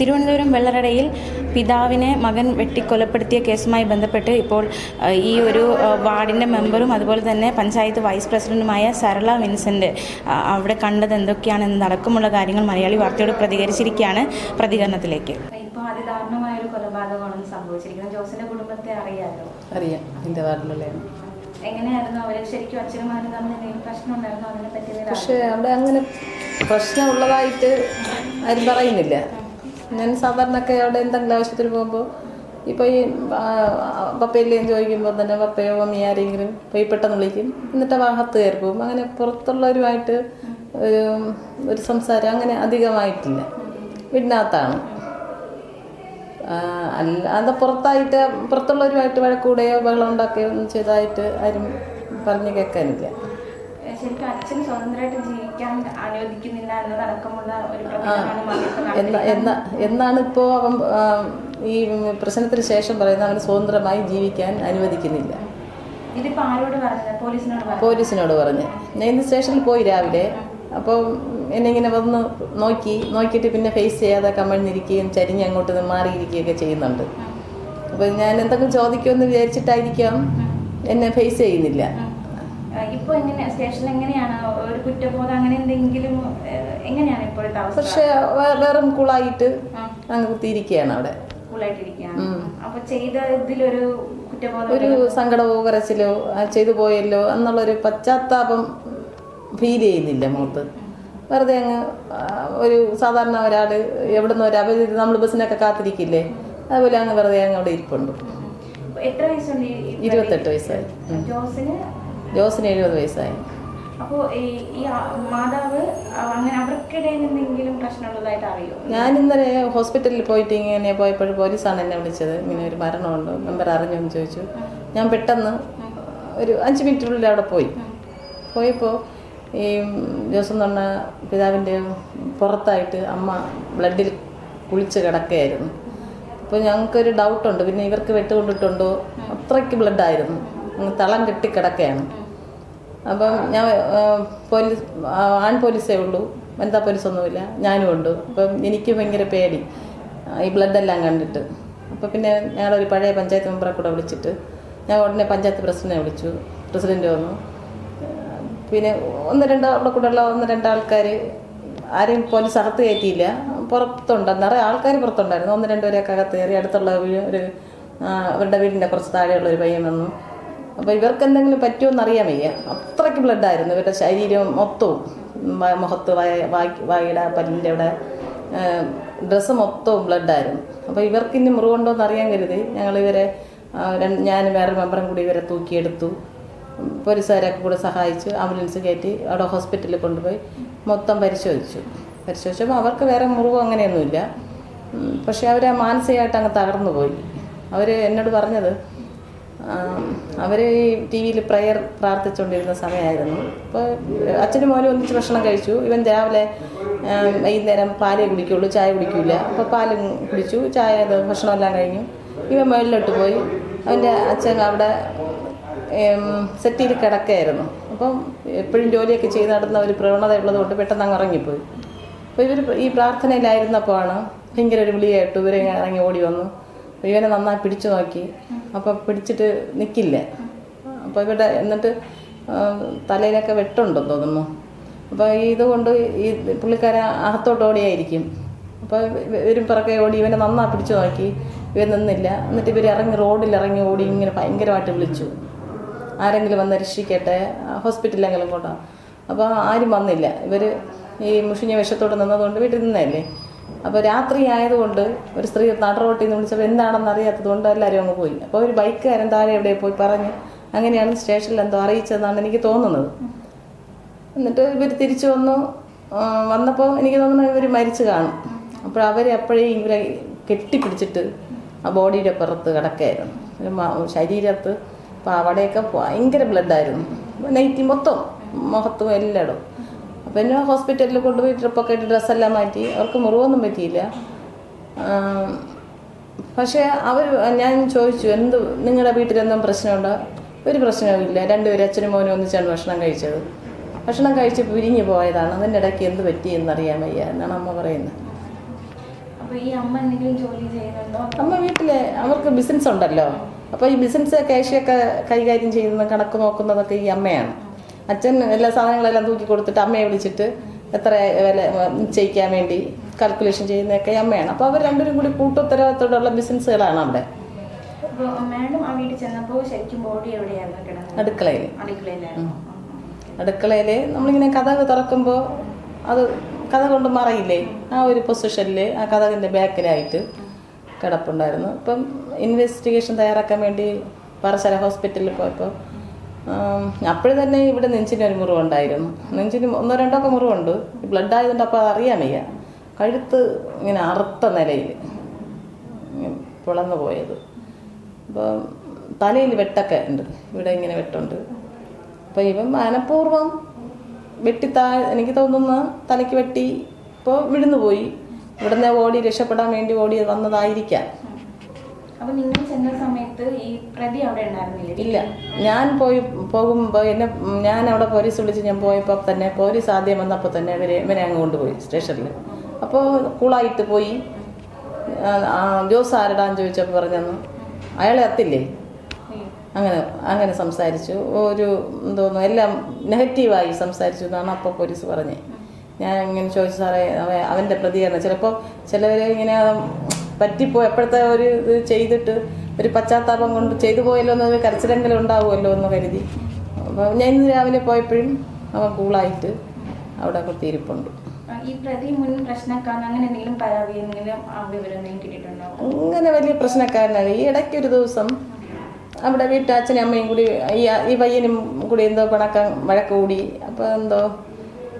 തിരുവനന്തപുരം വെള്ളറടയിൽ പിതാവിനെ മകൻ വെട്ടിക്കൊലപ്പെടുത്തിയ കേസുമായി ബന്ധപ്പെട്ട് ഇപ്പോൾ ഈ ഒരു വാർഡിന്റെ മെമ്പറും അതുപോലെ തന്നെ പഞ്ചായത്ത് വൈസ് പ്രസിഡന്റുമായ സരള വിൻസെന്റ് അവിടെ കണ്ടത് എന്തൊക്കെയാണെന്നടക്കമുള്ള കാര്യങ്ങൾ മലയാളി വാർത്തയോട് പ്രതികരിച്ചിരിക്കുകയാണ് പ്രതികരണത്തിലേക്ക്. ഇപ്പോൾ അതിദാരുണമായ ഒരു കൊലപാതകമാണ് സംഭവിച്ചിരിക്കുന്നത് ജോസിന്റെ കുടുംബത്തെ അറിയാമല്ലോ അറിയാം. എന്റെ വാർഡിലുള്ളതാണ് എങ്ങനെയായിരുന്നു അവർ ശരിക്കും അച്ഛനും മകനും തമ്മിൽ എന്തെങ്കിലും പ്രശ്നം ഉണ്ടായിരുന്നു? അതിനെ പറ്റി പക്ഷേ അവിടെ അങ്ങനെ പ്രശ്നമുള്ളതായിട്ട് ആരും പറയുന്നില്ല. ഞാൻ സാധാരണയൊക്കെ അവിടെ എന്തെങ്കിലും ആവശ്യത്തിന് പോകുമ്പോൾ ഇപ്പോൾ ഈ പപ്പയിലേം ചോദിക്കുമ്പോൾ തന്നെ പപ്പയോ മമ്മി ആരെങ്കിലും പോയി പെട്ടെന്ന് വിളിക്കും. എന്നിട്ട് വാഹത്ത് കയറി പോകും. അങ്ങനെ പുറത്തുള്ളവരുമായിട്ട് ഒരു ഒരു സംസാരം അങ്ങനെ അധികമായിട്ടില്ല. വീടിനകത്താണ്. അല്ലാതെ പുറത്തായിട്ട് പുറത്തുള്ളവരുമായിട്ട് വഴക്കൂടെയോ ബഹളം ഉണ്ടാക്കുകയോ ഒന്നും ചെയ്തതായിട്ട് ആരും പറഞ്ഞു കേൾക്കാനില്ല. ശരിക്കും അച്ഛൻ സ്വതന്ത്രമായിട്ട് ജീവിക്കാൻ അനുവദിക്കുന്നില്ല എന്നതടക്കമുള്ള ഒരു എന്നാണ് ഇപ്പോ അവൻ ഈ പ്രശ്നത്തിന് ശേഷം പറയുന്നത് അവന് സ്വതന്ത്രമായി ജീവിക്കാൻ അനുവദിക്കുന്നില്ല. പോലീസിനോട് പറഞ്ഞു. ഞാൻ ഇന്ന് സ്റ്റേഷനിൽ പോയി രാവിലെ. അപ്പോൾ എന്നെ ഇങ്ങനെ വന്ന് നോക്കി നോക്കിയിട്ട് പിന്നെ ഫേസ് ചെയ്യാതെ കമഴ്ന്നിരിക്കുകയും ചരിഞ്ഞ് അങ്ങോട്ട് മാറിയിരിക്കുകയൊക്കെ ചെയ്യുന്നുണ്ട്. അപ്പോൾ ഞാൻ എന്തെങ്കിലും ചോദിക്കുമെന്ന് വിചാരിച്ചിട്ടായിരിക്കാം എന്നെ ഫേസ് ചെയ്യുന്നില്ല. ഇപ്പൊ എങ്ങനെ സ്റ്റേഷനിൽ എങ്ങനെയാണ്? ഒരു കുറ്റബോധം അങ്ങനെ എന്തെങ്കിലും എങ്ങനെയാണ് ഇപ്പോഴത്തെ അവസ്ഥ? പക്ഷേ വെറും കൂളായിട്ട് അങ്ങ് കുത്തിയിരിക്കുകയാണ് അവിടെ. കൂളായിട്ടിരിക്കുകയാണ്. അപ്പൊ ചെയ്ത ഇതിലൊരു കുറ്റബോധം ഒരു സങ്കടമോ കരച്ചിലോ ചെയ്തു പോയല്ലോ എന്നുള്ളൊരു പശ്ചാത്താപം ഫീൽ ചെയ്യുന്നില്ല മുഖത്ത്. വെറുതെ അങ്ങ് ഒരു സാധാരണ ഒരാൾ എവിടെ നിന്ന് ഒരു അവധി നമ്മൾ ബസ്സിനൊക്കെ കാത്തിരിക്കില്ലേ? അതുപോലെ അങ്ങ് വെറുതെ അങ്ങ് അവിടെ ഇരിപ്പുണ്ട്. ഇരുപത്തെട്ട് വയസ്സായി. ജോസിന് ജോസിന് എഴുപത് വയസ്സായി. അപ്പോ ഈ മാതാവ് അങ്ങനെ അവർക്കിടയിൽ എന്തെങ്കിലും പ്രശ്നമുള്ളതായിട്ട് അറിയോ? ഞാൻ ഇന്നലെ ഹോസ്പിറ്റലിൽ പോയിട്ട് ഇങ്ങനെ പോയപ്പോൾ പോലീസാണ് എന്നെ വിളിച്ചത്. ഇങ്ങനെ ഒരു മരണമുണ്ട്. മെമ്പർ അറിഞ്ഞോ എന്ന് ചോദിച്ചു. ഞാൻ പെട്ടെന്ന് ഒരു അഞ്ച് മിനിറ്റിനുള്ളിൽ അവിടെ പോയി. പോയപ്പോൾ ഈ ജോസം എന്ന് പറഞ്ഞ പിതാവിന്റെ പുറത്തായിട്ട് അമ്മ ബ്ലഡിൽ കുളിച്ച് കിടക്കുകയായിരുന്നു. അപ്പോൾ ഞങ്ങൾക്കൊരു ഡൗട്ടുണ്ട് പിന്നെ ഇവർക്ക് വെട്ടുകൊണ്ടിട്ടുണ്ടോ? അത്രയ്ക്ക് ബ്ലഡായിരുന്നു തളം കെട്ടി കിടക്കുകയാണ്. അപ്പം ഞാൻ പോലീസ് ആൺ പോലീസേ ഉള്ളൂ. വനിതാ പോലീസൊന്നുമില്ല. ഞാനും ഉണ്ട്. അപ്പം എനിക്ക് ഭയങ്കര പേടി. ഈ ബ്ലഡെല്ലാം കണ്ടിട്ട്. അപ്പം പിന്നെ ഞങ്ങളൊരു പഴയ പഞ്ചായത്ത് മെമ്പറെ കൂടെ വിളിച്ചിട്ട് ഞാൻ ഉടനെ പഞ്ചായത്ത് പ്രസിഡന്റിനെ വിളിച്ചു. പ്രസിഡന്റ് വന്നു. പിന്നെ ഒന്ന് രണ്ട് അവിടെ കൂടെ ഉള്ള ഒന്ന് രണ്ട് ആൾക്കാർ ആരെയും പോലീസ് അകത്ത് കയറ്റിയില്ല. പുറത്തുണ്ട്. നിറയെ ആൾക്കാർ പുറത്തുണ്ടായിരുന്നു. ഒന്ന് രണ്ടുപേരെയൊക്കെ അകത്ത് കയറി അടുത്തുള്ള ഒരു അവരുടെ വീടിന്റെ കുറച്ച് താഴെയുള്ള ഒരു പയ്യൻ വന്നു. അപ്പോൾ ഇവർക്ക് എന്തെങ്കിലും പറ്റുമെന്ന് അറിയാൻ വയ്യ. അത്രയ്ക്ക് ബ്ലഡായിരുന്നു ഇവരുടെ ശരീരം മൊത്തവും. മുഖത്ത് വായ വായ്- വായുടെ പല്ലിന്റെ അവിടെ ഡ്രസ്സ് മൊത്തവും ബ്ലഡായിരുന്നു അപ്പോൾ ഇവർക്ക് ഇനി മുറിവുണ്ടോ എന്ന് അറിയാൻ കരുതി ഞങ്ങൾ ഇവരെ ഞാൻ വേറെ മെമ്പറും കൂടി ഇവരെ തൂക്കിയെടുത്തു. പോലീസുകാരൊക്കെ കൂടെ സഹായിച്ചു ആംബുലൻസ് കയറ്റി അവിടെ ഹോസ്പിറ്റലിൽ കൊണ്ടുപോയി മൊത്തം പരിശോധിച്ചു. പരിശോധിച്ചപ്പോൾ അവർക്ക് വേറെ മുറിവ് അങ്ങനെയൊന്നുമില്ല. പക്ഷേ അവർ മാനസികമായിട്ട് അങ്ങ് തകർന്നു പോയി അവർ എന്നോട് പറഞ്ഞത് അവർ ഈ ടി വിയിൽ പ്രയർ പ്രാർത്ഥിച്ചുകൊണ്ടിരുന്ന സമയമായിരുന്നു. അപ്പോൾ അച്ഛനും മോനും ഒന്നിച്ച് ഭക്ഷണം കഴിച്ചു. ഇവൻ രാവിലെ വൈകുന്നേരം പാലേ കുടിക്കുള്ളൂ ചായ കുടിക്കില്ല അപ്പോൾ പാലും കുടിച്ചു ചായ ഭക്ഷണമെല്ലാം കഴിഞ്ഞു. ഇവൻ മുകളിലോട്ട് പോയി. അവന്റെ അച്ഛൻ അവിടെ സെറ്റിയിൽ കിടക്കുകയായിരുന്നു അപ്പം എപ്പോഴും ജോലിയൊക്കെ ചെയ്ത് നടന്ന ഒരു പ്രവണത ഉള്ളതുകൊണ്ട് പെട്ടെന്ന് അങ്ങ് ഇറങ്ങിപ്പോയി അപ്പോൾ ഇവർ ഈ പ്രാർത്ഥനയിലായിരുന്നപ്പോഴാണ് ഭയങ്കര ഒരു വിളിയായിട്ട് ഇവരെ ഇറങ്ങി ഓടി വന്നു. ഇവനെ നന്നായി പിടിച്ചു നോക്കി. അപ്പോൾ പിടിച്ചിട്ട് നിൽക്കില്ല അപ്പോൾ ഇവിടെ എന്നിട്ട് തലയിലൊക്കെ വെട്ടുണ്ടെന്ന് തോന്നുന്നു. അപ്പോൾ ഇതുകൊണ്ട് ഈ പുള്ളിക്കാരൻ അകത്തോട്ട് ഓടിയായിരിക്കും. അപ്പോൾ ഇവരും പിറക്കെ ഓടി ഇവനെ നന്നാ പിടിച്ചു നോക്കി. ഇവൻ നിന്നില്ല. എന്നിട്ട് ഇവർ ഇറങ്ങി റോഡിൽ ഇറങ്ങി ഓടി ഇങ്ങനെ ഭയങ്കരമായിട്ട് വിളിച്ചു. ആരെങ്കിലും വന്ന് രക്ഷിക്കട്ടെ? ഹോസ്പിറ്റലിലെങ്കിലും കൊണ്ടാണ് അപ്പോൾ ആരും വന്നില്ല. ഇവർ ഈ മുഷിഞ്ഞ വിഷത്തോട് നിന്നതുകൊണ്ട് വീട്ടിൽ നിന്നല്ലേ അപ്പോൾ രാത്രി ആയതുകൊണ്ട് ഒരു സ്ത്രീ നടറോട്ടിൽ നിന്ന് വിളിച്ചപ്പോൾ എന്താണെന്ന് അറിയാത്തത് കൊണ്ട് എല്ലാവരും അങ്ങ് പോയി. അപ്പോൾ ഒരു ബൈക്കുകാരൻ താഴെ എവിടെ പോയി പറഞ്ഞ് അങ്ങനെയാണ് സ്റ്റേഷനിൽ എന്തോ അറിയിച്ചതെന്നാണ് എനിക്ക് തോന്നുന്നത്. എന്നിട്ട് ഇവർ തിരിച്ചു വന്നു. വന്നപ്പോൾ എനിക്ക് തോന്നുന്നു ഇവർ മരിച്ചു കാണും. അപ്പോൾ അവരെ അപ്പോഴേ ഇവരെ കെട്ടിപ്പിടിച്ചിട്ട് ആ ബോഡിയുടെ പുറത്ത് കിടക്കായിരുന്നു. ശരീരത്ത് പാവടയൊക്കെ ഭയങ്കര ബ്ലഡായിരുന്നു നൈറ്റി മൊത്തം മുഖത്തും എല്ലായിടും അപ്പോൾ എന്നെ ഹോസ്പിറ്റലിൽ കൊണ്ടുപോയി ട്രിപ്പൊക്കെ ഇട്ട് ഡ്രസ്സെല്ലാം മാറ്റി. അവർക്ക് മുറിവൊന്നും പറ്റിയില്ല. പക്ഷേ അവർ ഞാൻ ചോദിച്ചു എന്ത് നിങ്ങളുടെ വീട്ടിലെന്തും പ്രശ്നമുണ്ടോ? ഒരു പ്രശ്നവുമില്ല രണ്ടുപേരും അച്ഛനും മോനും ഒന്നിച്ചാണ് ഭക്ഷണം കഴിച്ചത്. ഭക്ഷണം കഴിച്ച് പിരിഞ്ഞു പോയതാണ്. അതിന്റെ ഇടയ്ക്ക് എന്ത് പറ്റി എന്നറിയാൻ വയ്യ എന്നാണ് അമ്മ പറയുന്നത്. അപ്പൊ അമ്മ വീട്ടിലെ അവർക്ക് ബിസിനസ് ഉണ്ടല്ലോ. അപ്പോൾ ഈ ബിസിനസ് ക്യാഷൊക്കെ കൈകാര്യം ചെയ്യുന്ന കണക്ക് നോക്കുന്നതൊക്കെ ഈ അമ്മയാണ്. അച്ഛൻ എല്ലാ സാധനങ്ങളെല്ലാം തൂക്കി കൊടുത്തിട്ട് അമ്മയെ വിളിച്ചിട്ട് എത്ര വില ചെയ്യിക്കാൻ വേണ്ടി കാൽക്കുലേഷൻ ചെയ്യുന്നതൊക്കെ അമ്മയാണ്. അപ്പോൾ അവർ രണ്ടുപേരും കൂടി കൂട്ടുത്തരവാദിത്തോടുള്ള ബിസിനസ്സുകളാണ് അവിടെ. അടുക്കളയിൽ അടുക്കളയിൽ നമ്മളിങ്ങനെ കഥ തുറക്കുമ്പോൾ അത് കഥ കൊണ്ട് മറയില്ലേ? ആ ഒരു പൊസിഷനിൽ ആ കഥകിന്റെ ബാക്കിലായിട്ട് കിടപ്പുണ്ടായിരുന്നു. ഇപ്പം ഇൻവെസ്റ്റിഗേഷൻ തയ്യാറാക്കാൻ വേണ്ടി പാറശാല ഹോസ്പിറ്റലിൽ പോയപ്പോൾ അപ്പോഴും തന്നെ ഇവിടെ നെഞ്ചിന് ഒരു മുറിവുണ്ടായിരുന്നു. നെഞ്ചിന് ഒന്നോ രണ്ടോ ഒക്കെ മുറിവുണ്ട് ബ്ലഡ് ആയതുകൊണ്ട് അപ്പോൾ അറിയാൻ വയ്യ. കഴുത്ത് ഇങ്ങനെ അറുത്ത നിലയിൽ പിളന്നു പോയത്. അപ്പോൾ തലയിൽ വെട്ടൊക്കെ ഉണ്ട്. ഇവിടെ ഇങ്ങനെ വെട്ടുണ്ട്. അപ്പോൾ ഇവൻ മനഃപൂർവം വെട്ടിത്താ എനിക്ക് തോന്നുന്നു തലയ്ക്ക് വെട്ടി ഇപ്പോൾ വിടുന്നു പോയി ഇവിടുന്ന് ഓടി രക്ഷപ്പെടാൻ വേണ്ടി ഓടി വന്നതായിരിക്കാം. അപ്പൊ നിങ്ങൾ ചെന്ന സമയത്ത് ഈ പ്രതി അവിടെ ഉണ്ടായിരുന്നില്ല? ഇല്ല. ഞാൻ പോയി പോകുമ്പോൾ എന്നെ ഞാൻ അവിടെ പോലീസ് വിളിച്ച് ഞാൻ പോയപ്പോൾ തന്നെ പോലീസ് ആദ്യം വന്നപ്പോൾ തന്നെ ഇവരെ ഇവരെ അങ്ങ് കൊണ്ടുപോയി സ്റ്റേഷനിൽ. അപ്പോൾ കൂളായിട്ട് പോയി. ജോസ് ആരടാന്ന് ചോദിച്ചപ്പോൾ പറഞ്ഞു അയാളെ അത്തില്ലേ അങ്ങനെ അങ്ങനെ സംസാരിച്ചു. ഒരു എന്തോന്നു എല്ലാം നെഗറ്റീവായി സംസാരിച്ചു എന്നാണ് അപ്പോൾ പോലീസ് പറഞ്ഞത് ഞാൻ ഇങ്ങനെ ചോദിച്ചു സാറേ അവ- അവന്റെ പ്രതികരണം. ചിലപ്പോൾ ചിലവർ ഇങ്ങനെ പറ്റിപ്പോ എപ്പോഴത്തെ ഒരു ഇത് ചെയ്തിട്ട് ഒരു പശ്ചാത്താപം കൊണ്ട് ചെയ്തു പോയല്ലോ എന്നൊരു കരച്ചിലെങ്കിലും ഉണ്ടാവുമല്ലോ എന്ന് കരുതി. അപ്പോൾ ഞാൻ ഇന്ന് രാവിലെ പോയപ്പോഴും അവൻ കൂളായിട്ട് അവിടെ കുത്തിയിരിപ്പുണ്ട് ഈ പ്രതി മുൻ പ്രശ്നക്കാരൻ അങ്ങനെ എന്തെങ്കിലും പരാതി എന്തെങ്കിലും ആ വിവരം എന്തെങ്കിലും കിട്ടിയിട്ടുണ്ടോ? അങ്ങനെ വലിയ പ്രശ്നക്കാരനാണ് ഈ ഇടയ്ക്ക് ഒരു ദിവസം അവിടെ വീട്ടിൽ അച്ഛനും അമ്മയും കൂടി ഈ ഈ പയ്യനും കൂടി എന്തോ പിണക്കം വഴക്ക് കൂടി. അപ്പോൾ എന്തോ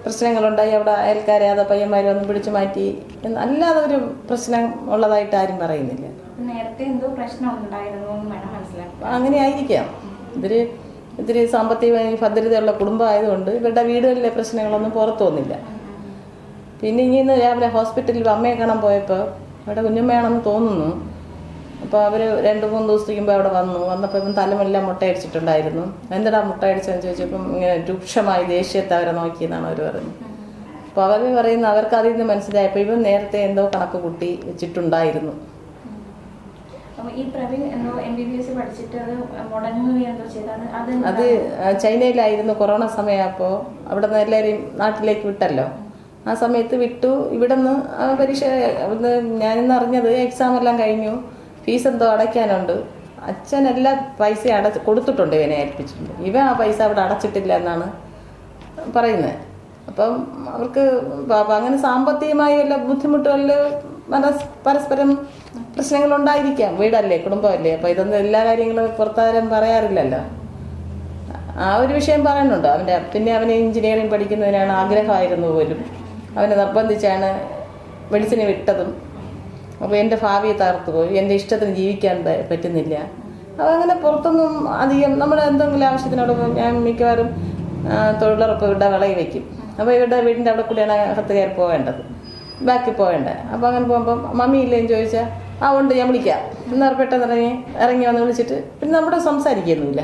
പ്രശ്നങ്ങളുണ്ടായി. അവിടെ അയൽക്കാരെ അതോ പയ്യന്മാരെ ഒന്ന് പിടിച്ചു മാറ്റി. അല്ലാതെ ഒരു പ്രശ്നം ഉള്ളതായിട്ട് ആരും പറയുന്നില്ല. നേരത്തെ എന്തോ പ്രശ്നം ഉണ്ടായിരുന്നു എന്ന് വേണം മനസ്സിലാക്കി അങ്ങനെ ആയിരിക്കാം ഇവർ ഇത്തിരി സാമ്പത്തികമായി ഭദ്രതയുള്ള കുടുംബമായതുകൊണ്ട് ഇവരുടെ വീടുകളിലെ പ്രശ്നങ്ങളൊന്നും പുറത്തു വന്നില്ല. പിന്നെ ഇങ്ങനെ രാവിലെ ഹോസ്പിറ്റലിൽ അമ്മയെ കാണാൻ പോയപ്പോൾ അവിടെ കുഞ്ഞമ്മയാണെന്ന് തോന്നുന്നു. അപ്പോൾ അവർ രണ്ട് മൂന്ന് ദിവസത്തേക്കുമ്പോൾ അവിടെ വന്നു. വന്നപ്പോൾ ഇപ്പം തലമെല്ലാം മുട്ടയടിച്ചിട്ടുണ്ടായിരുന്നു. എന്തിനാ മുട്ടയടിച്ചതെന്ന് ചോദിച്ചപ്പം ഇങ്ങനെ രൂക്ഷമായി ദേഷ്യത്തെ അവരെ നോക്കിയെന്നാണ് അവർ പറഞ്ഞത് അപ്പോൾ അവർ പറയുന്ന അവർക്ക് അതിൽ നിന്ന് മനസ്സിലായപ്പോൾ ഇവൻ നേരത്തെ എന്തോ കണക്ക് കൂട്ടി വെച്ചിട്ടുണ്ടായിരുന്നു. ഈ പ്രവീൺ എന്തോ എം ബി ബി എസ് പഠിച്ചിട്ട് അത് മുടങ്ങുകയോ എന്തോ ചെയ്തത് അത് അത് ചൈനയിലായിരുന്നു കൊറോണ സമയമായപ്പോൾ അവിടെ നിന്ന് എല്ലാവരെയും നാട്ടിലേക്ക് വിട്ടല്ലോ. ആ സമയത്ത് വിട്ടു. ഇവിടെ നിന്ന് പരീക്ഷ ഞാനിന്ന് അറിഞ്ഞത് എക്സാം എല്ലാം കഴിഞ്ഞു. ഫീസ് എന്തോ അടയ്ക്കാനുണ്ട്. അച്ഛൻ എല്ലാ പൈസ അടച്ച് കൊടുത്തിട്ടുണ്ട് ഇവനെ ഏൽപ്പിച്ചിട്ടുണ്ട്. ഇവൻ ആ പൈസ അവിടെ അടച്ചിട്ടില്ല എന്നാണ് പറയുന്നത്. അപ്പം അവർക്ക് അങ്ങനെ സാമ്പത്തികമായി വല്ല ബുദ്ധിമുട്ടുകളിൽ മനസ് പരസ്പരം പ്രശ്നങ്ങളുണ്ടായിരിക്കാം. വീടല്ലേ കുടുംബമല്ലേ അപ്പം ഇതൊന്നും എല്ലാ കാര്യങ്ങളും പുറത്താരും പറയാറില്ലല്ലോ. ആ ഒരു വിഷയം പറയുന്നുണ്ട് അവന്റെ പിന്നെ അവന് എഞ്ചിനീയറിംഗ് പഠിക്കുന്നതിനാണ് ആഗ്രഹമായിരുന്നു പോലും. അവനെ നിർബന്ധിച്ചാണ് മെഡിസിന് വിട്ടതും. അപ്പോൾ എന്റെ ഭാവിയെ തകർത്തു പോയി. എന്റെ ഇഷ്ടത്തിന് ജീവിക്കാൻ പറ്റുന്നില്ല. അപ്പോൾ അങ്ങനെ പുറത്തൊന്നും അധികം നമ്മുടെ എന്തെങ്കിലും ആവശ്യത്തിനോട് ഞാൻ മിക്കവാറും തൊഴിലുറപ്പ് ഇവിടെ വിളയി വയ്ക്കും. അപ്പോൾ ഇവരുടെ വീടിന്റെ അവിടെ കൂടിയാണ് അകത്ത് കയറി പോവേണ്ടത്. ബാക്കി പോവേണ്ടേ. അപ്പോൾ അങ്ങനെ പോകുമ്പം മമ്മി ഇല്ലേന്ന് ചോദിച്ചാൽ ആ ഉണ്ട് ഞാൻ വിളിക്കാം. എന്നാൽ പെട്ടെന്ന് ഇറങ്ങി ഇറങ്ങി വന്ന് വിളിച്ചിട്ട് പിന്നെ നമ്മുടെ സംസാരിക്കുന്നില്ല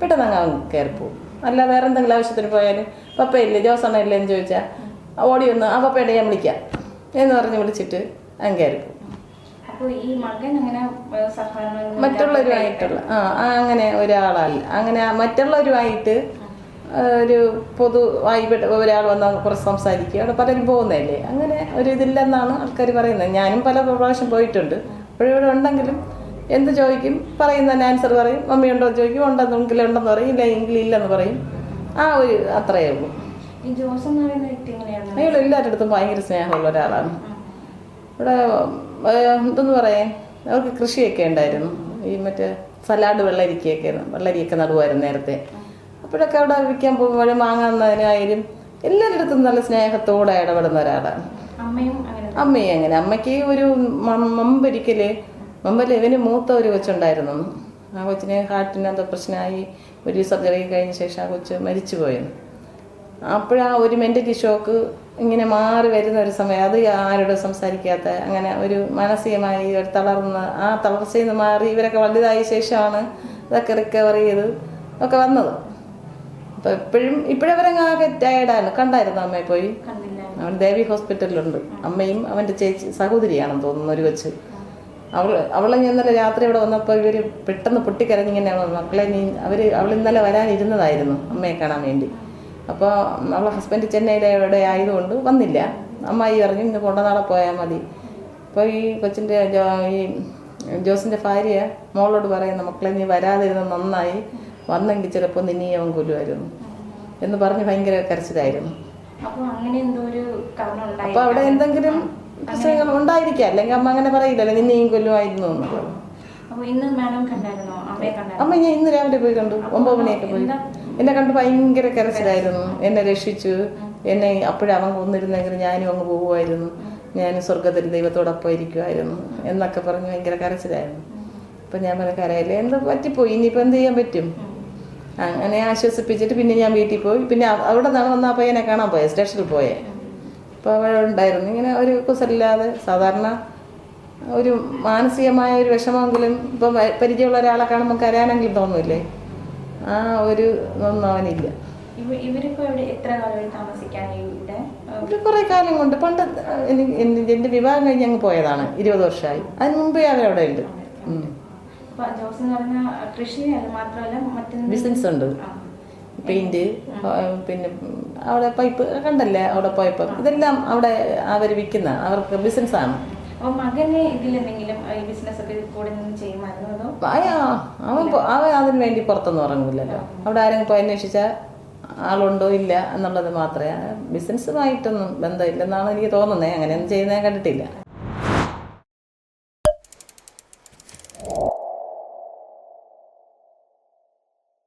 പെട്ടെന്ന് അങ്ങ് കയറി കയറിപ്പോവും അല്ല വേറെ എന്തെങ്കിലും ആവശ്യത്തിന് പോയാലും പപ്പ ഇല്ലേ ജോസണ്ണ ഇല്ലേന്ന് ചോദിച്ചാൽ ഓടി വന്ന് ആ പപ്പയുടെ ഞാൻ വിളിക്കാം. എന്ന് പറഞ്ഞ് വിളിച്ചിട്ട് അങ്ങ് കയറിപ്പോവും പോകും. മറ്റുള്ളവരുമായിട്ടുള്ള ആ അങ്ങനെ ഒരാളല്ല. അങ്ങനെ മറ്റുള്ളവരുമായിട്ട് ഒരു പൊതുവായി ഒരാൾ വന്ന് കുറച്ച് സംസാരിക്കുക അവിടെ പലരും പോകുന്നതല്ലേ? അങ്ങനെ ഒരു ഇതില്ലെന്നാണ് ആൾക്കാർ പറയുന്നത്. ഞാനും പല പ്രാവശ്യം പോയിട്ടുണ്ട്. അപ്പോഴും ഇവിടെ ഉണ്ടെങ്കിലും എന്ത് ചോദിക്കും? പറയുന്ന ആൻസർ പറയും. മമ്മി ഉണ്ടോ? എന്ന് ചോദിക്കും. ഉണ്ടെന്നെങ്കിൽ ഉണ്ടെന്ന് പറയും. ഇല്ല എങ്കിൽ ഇല്ലെന്ന് പറയും. ആ ഒരു അത്രയേ ഉള്ളൂ. അയാൾ എല്ലാവരുടെ അടുത്തും ഭയങ്കര സ്നേഹമുള്ള ഒരാളാണ്. ഇവിടെ എന്തെന്ന് പറയാൻ? അവർക്ക് കൃഷിയൊക്കെ ഉണ്ടായിരുന്നു. ഈ മറ്റേ സലാഡ് വെള്ളരിക്കയൊക്കെ വെള്ളരിയൊക്കെ നടുവായിരുന്നു നേരത്തെ. അപ്പോഴൊക്കെ അവിടെ വിൽക്കാൻ പോകുമ്പോഴും എല്ലാവരുടെ അടുത്തും നല്ല സ്നേഹത്തോടെ ഇടപെടുന്ന ഒരാളാണ്. അമ്മയും അങ്ങനെ അമ്മയും അങ്ങനെ. അമ്മയ്ക്ക് ഒരു മമ്പൊരിക്കൽ മമ്പൽ മുമ്പല്ല ഇവന് മൂത്ത ഒരു കൊച്ചുണ്ടായിരുന്നു. ആ കൊച്ചിന് ഹാർട്ടിന് എന്തോ പ്രശ്നമായി. ഒരു സർജറി കഴിഞ്ഞ ശേഷം ആ കൊച്ച് മരിച്ചു പോയെന്ന് അപ്പോഴാ ഒരു മെന്റലി ഷോക്ക് ഇങ്ങനെ മാറി വരുന്ന ഒരു സമയം. അത് ആരോടും സംസാരിക്കാത്ത അങ്ങനെ ഒരു മാനസികമായി ഒരു തളർന്ന് ആ തളർച്ചയിൽ നിന്ന് മാറി ഇവരൊക്കെ വലുതായ ശേഷമാണ് ഇതൊക്കെ റിക്കവർ ചെയ്ത് ഒക്കെ വന്നത്. അപ്പോൾ എപ്പോഴും ഇപ്പോഴവരങ്ങ് ആകെ ടയർഡാണ് കണ്ടായിരുന്നു അമ്മയെ പോയി? അവൻ ദേവി ഹോസ്പിറ്റലിലുണ്ട്. അമ്മയും അവന്റെ ചേച്ചി സഹോദരിയാണെന്ന് തോന്നുന്നു ഒരു കൊച്ച്. അവൾ അവളെ ഇന്നലെ രാത്രി ഇവിടെ വന്നപ്പോൾ ഇവർ പെട്ടെന്ന് പൊട്ടിക്കരഞ്ഞിങ്ങനെ മക്കളെ നീ അവർ അവൾ ഇന്നലെ വരാനിരുന്നതായിരുന്നു അമ്മയെ കാണാൻ വേണ്ടി. അപ്പോൾ അവളെ ഹസ്ബൻഡ് ചെന്നൈയിലെ ഇവിടെ ആയതുകൊണ്ട് വന്നില്ല. അമ്മായി പറഞ്ഞു ഇന്ന് കൊണ്ടനാളെ പോയാൽ മതി. അപ്പോൾ ഈ കൊച്ചിന്റെ ഈ ജോസിന്റെ ഭാര്യ മോളോട് പറയുന്ന മക്കളെ നീ വരാതിരുന്ന നന്നായി. വന്നെങ്കിൽ ചിലപ്പോൾ നിന്നെ അവൻ കൊല്ലുമായിരുന്നു. എന്ന് പറഞ്ഞ് ഭയങ്കര കരച്ചിലായിരുന്നു. അപ്പോൾ അവിടെ എന്തെങ്കിലും പ്രശ്നങ്ങൾ ഉണ്ടായിരിക്കാം. അല്ലെങ്കിൽ അമ്മ അങ്ങനെ പറയില്ലല്ലോ നിന്നെയും കൊല്ലുമായിരുന്നു എന്നുള്ളത് അമ്മ ഞാൻ ഇന്ന് രാവിലെ പോയി കണ്ടു. ഒമ്പത് മണിയൊക്കെ പോയി. എന്നെ കണ്ട് ഭയങ്കര കരച്ചിലായിരുന്നു. എന്നെ രക്ഷിച്ചു. എന്നെ അപ്പോഴും അവൻ കൊന്നിരുന്നെങ്കിൽ ഞാനും അങ്ങ് പോകുമായിരുന്നു. ഞാൻ സ്വർഗത്തിൽ ദൈവത്തോടൊപ്പം ഇരിക്കുമായിരുന്നു എന്നൊക്കെ പറഞ്ഞ് ഭയങ്കര കരച്ചിലായിരുന്നു. അപ്പം ഞാൻ പറഞ്ഞ കരയില്ലേ? എന്ത് പറ്റിപ്പോയി? ഇനിയിപ്പോൾ എന്ത് ചെയ്യാൻ പറ്റും? അങ്ങനെ ആശ്വസിപ്പിച്ചിട്ട് പിന്നെ ഞാൻ വീട്ടിൽ പോയി. പിന്നെ അവ- അവിടെ നിന്നാണ് വന്ന ആ പയ്യനെ കാണാൻ പോയത് സ്റ്റേഷനിൽ പോയേ. അപ്പോൾ അവിടെ ഉണ്ടായിരുന്നു. ഇങ്ങനെ ഒരു കുസലില്ലാതെ സാധാരണ ഒരു മാനസികമായ ഒരു വിഷമമെങ്കിലും ഇപ്പം പരിചയമുള്ള ഒരാളെ കാണുമ്പോൾ കരയാനെങ്കിലും തോന്നില്ലേ? ആ ഒരു ഇതൊന്നും അവനില്ല. ഒരു കുറേ കാലം കൊണ്ട് പണ്ട് എനിക്ക് എന്റെ വിവാഹം കഴിഞ്ഞ് അങ്ങ് പോയതാണ്. ഇരുപത് വർഷമായി. അതിന് മുമ്പേ അവരവിടെ ഉണ്ട്. ജോസ് എന്ന് പറഞ്ഞാൽ കൃഷി മാത്രമല്ല മറ്റൊന്ന് ബിസിനസ് ഉണ്ട്. പെയിന്റ് പിന്നെ അവിടെ പൈപ്പ് കണ്ടല്ലേ അവിടെ പോയപ്പോൾ ഇതെല്ലാം അവിടെ അവർ വിൽക്കുന്ന അവർക്ക് ബിസിനസ്സാണ് അപ്പൊ മകന് ഇതിലെന്തെങ്കിലും ഈ ബിസിനസ് ഒക്കെ കൂടെ ചെയ്യുമായിരുന്നു അവൻ അവൻ അതിന് വേണ്ടി പുറത്തൊന്നും ഇറങ്ങില്ലല്ലോ അവിടെ ആരെങ്കിലും പോയി അന്വേഷിച്ചാൽ ആളുണ്ടോ ഇല്ല എന്നുള്ളത് മാത്രമേ ബിസിനസ്സുമായിട്ടൊന്നും ബന്ധമില്ലെന്നാണ് എനിക്ക് തോന്നുന്നത് അങ്ങനെയൊന്നും ചെയ്യുന്നത് കണ്ടിട്ടില്ല.